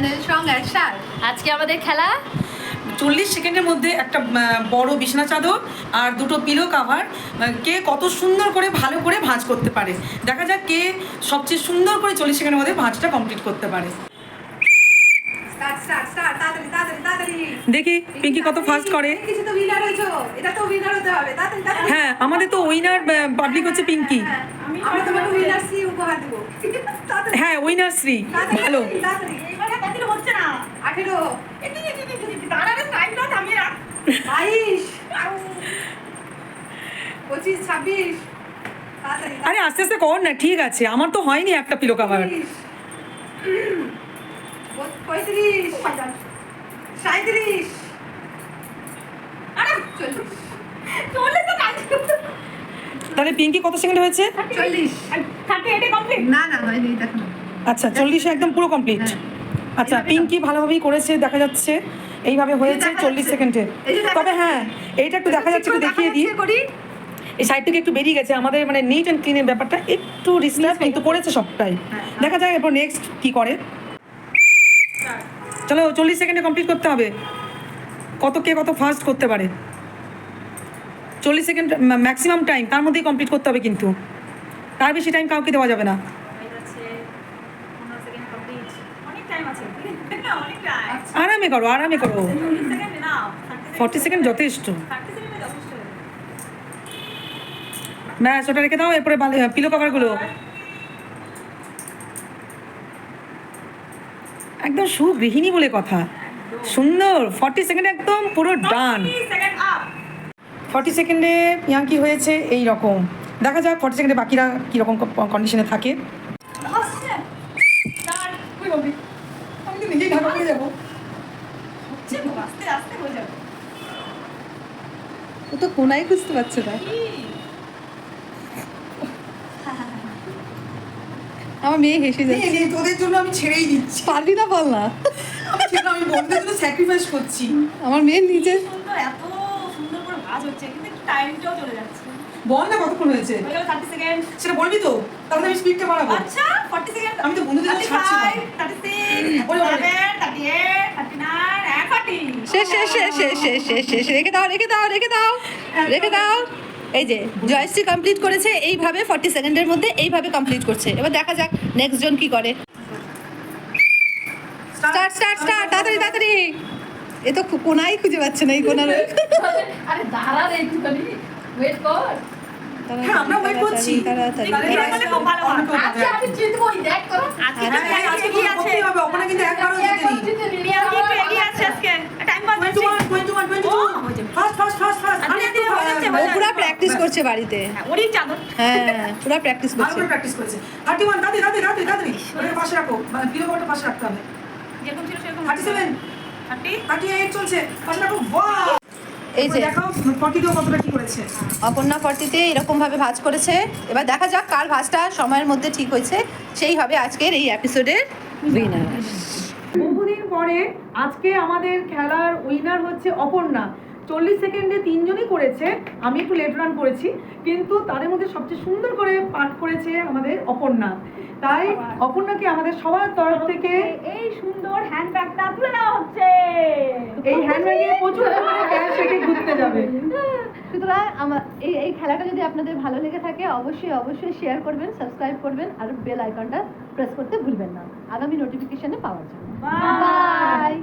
Channel song at সার। আজকে আমাদের খেলা? চল্লিশ সেকেন্ডের মধ্যে একটা বড় বিছানা চাদর আর দুটো পিলো কাভার কে কত সুন্দর করে ভালো করে ভাঁজ করতে পারে। দেখা যাক কে সবচেয়ে সুন্দর করে চল্লিশ সেকেন্ডের মধ্যে ভাঁজটা কমপ্লিট করতে পারে স্টার্ট স্টার্ট স্টার্ট তাড়াতাড়ি তাড়াতাড়ি তাড়াতাড়ি দেখি পিঙ্কি কত ফাস্ট করে। হ্যাঁ আমাদের তো উইনার পাবলিক হচ্ছে পিঙ্কি। হ্যাঁ, উইনার তাড়াতাড়ি হ্যাঁ উইনার শ্রী তাড়াতাড়ি, ভালো। আরে আস্তে আস্তে কর না ঠিক আছে। আমার তো হয়নি একটা পিলো কাভার পঁয়ত্রিশ। সাঁত্রিশ তাহলে পিঙ্কি কত সেকেন্ড হয়েছে? চল্লিশ। থার্টি এইটে কমপ্লিট না না হয়নি দেখো আচ্ছা চল্লিশে একদম পুরো কমপ্লিট হ্যাঁ। আচ্ছা পিঙ্কি ভালোভাবেই করেছে দেখা যাচ্ছে। এইভাবে হয়েছে চল্লিশ সেকেন্ডে। তবে হ্যাঁ এইটা একটু দেখা যাচ্ছে একটু দেখিয়ে দিই। এই সাইড থেকে একটু বেরিয়ে গেছে আমাদের মানে নিট অ্যান্ড ক্লিনের ব্যাপারটা একটু ডিস্টার্ব কিন্তু করেছে সবটাই। হ্যাঁ। দেখা যায় এরপর নেক্সট কি করে। চলো চল্লিশ সেকেন্ডে কমপ্লিট করতে হবে। কত কে কত ফাস্ট করতে পারে। চল্লিশ সেকেন্ড ম্যাক্সিমাম টাইম তার মধ্যেই কমপ্লিট করতে হবে কিন্তু। তার বেশি টাইম কাউকে দেওয়া যাবে না। আরামে করো আরামে করো। ফর্টি সেকেন্ড যথেষ্ট। যথেষ্ট। ব্যাস ওটা রেখে দাও এরপরে পিলো কভারগুলো একদম সুগৃহিণী বলে কথা। সুন্দর ফর্টি সেকেন্ড একদম পুরো ডান ফর্টি সেকেন্ডে ইয়াঙ্কি হয়েছে এই রকম। দেখা যাক ফর্টি সেকেন্ডে বাকিরা কীরকম কন্ডিশনে থাকে। ও তো কোনায় খুঁজতে পারছে না। আমার মেয়ে হেসে যাচ্ছে তোদের জন্য আমি ছেড়েই দিচ্ছি পারবি না বল না আমি বন্ধুদের জন্য স্যাক্রিফাইস করছি আমার মেয়ে নিজে এত সুন্দর করে ভাজ হচ্ছে কিন্তু টাইমটাও চলে যাচ্ছে বল না কতক্ষণ হয়েছে হয়ে সেকেন্ড সেটা বলবি তো তাহলে আমি স্পিডটা বাড়াবো আচ্ছা ফর্টি সেকেন্ড আমি তো বন্ধুদের জন্য ছাড়ছি শেষ শেষ শেষ শেষ শেষ শেষ রেখে দাও রেখে দাও রেখে দাও রেখে দাও এই যে জয়শ্রী কমপ্লিট করেছে এইভাবে ফর্টি সেকেন্ডের মধ্যে এইভাবে কমপ্লিট করছে। এবার দেখা যাক নেক্সট জন কি করে। স্টার্ট স্টার্ট স্টার্ট তাড়াতাড়ি তাড়াতাড়ি। এ তো খু- কোনাই খুঁজে পাচ্ছে না এই কোনার। আরে দাঁড়া রে একটুখানি ওয়েট কর। হ্যাঁ, আমরা wait করছি। খুব ভালো আজকে আমি জিতবই দেখ আজকে হ্যাঁ, হ্যাঁ, আজকে তো আছে? ওখানে কিন্তু একবারও একবার জিতেনি। জিতে নিলি, রিয়া কি আবার একটু এগিয়ে আছে আজকে টাইম পাস 21, 21, 22 ও, হয়েছে। ফাস্ট ফাস্ট ফাস্ট ফাস্ট আরে, আরে একটু হয়ে যাচ্ছে, ও পুরো প্র্যাকটিস করছে বাড়িতে। ওরই চাদর। হ্যাঁ পুরো প্র্যাকটিস করছে করে প্র্যাকটিস করেছে। 31 তাড়াতাড়ি তাড়াতাড়ি তাড়াতাড়ি তাড়াতাড়ি ওটাকে পাশে রাখো। মানে পিলো কভারটা পাশে রাখতে হবে। যেরকম ছিল সেরকম 37 থার্টি 38 চলছে। পাশে রাখো। বাহ এই যে। দেখাও 42 কতটা কি করেছে। অপর্ণা ফর্টিতে এরকমভাবে ভাঁজ করেছে। এবার দেখা যাক কার ভাঁজটা সময়ের মধ্যে ঠিক হয়েছে। সেই হবে আজকের এই এপিসোডের উইনার বহুদিন পরে আজকে আমাদের খেলার উইনার হচ্ছে অপর্ণা। চল্লিশ সেকেন্ডে তিনজনই করেছে আমি একটু লেট রান করেছি কিন্তু তাদের মধ্যে সবচেয়ে সুন্দর করে পাঠ করেছে আমাদের অপর্ণা। তাই অপর্ণাকে আমাদের সবার তরফ থেকে এই সুন্দর হ্যান্ডব্যাগটা তুলে নেওয়া হচ্ছে। এই হ্যান্ডব্যাগে প্রচুর পরিমাণে ক্যাশ রেখে ঘুরতে যাবে। সুতরাং আমার এই এই খেলাটা যদি আপনাদের ভালো লেগে থাকে অবশ্যই অবশ্যই শেয়ার করবেন সাবস্ক্রাইব করবেন আর বেল আইকনটা প্রেস করতে ভুলবেন না। আগামী নোটিফিকেশনে পাওয়ার জন্য। বাই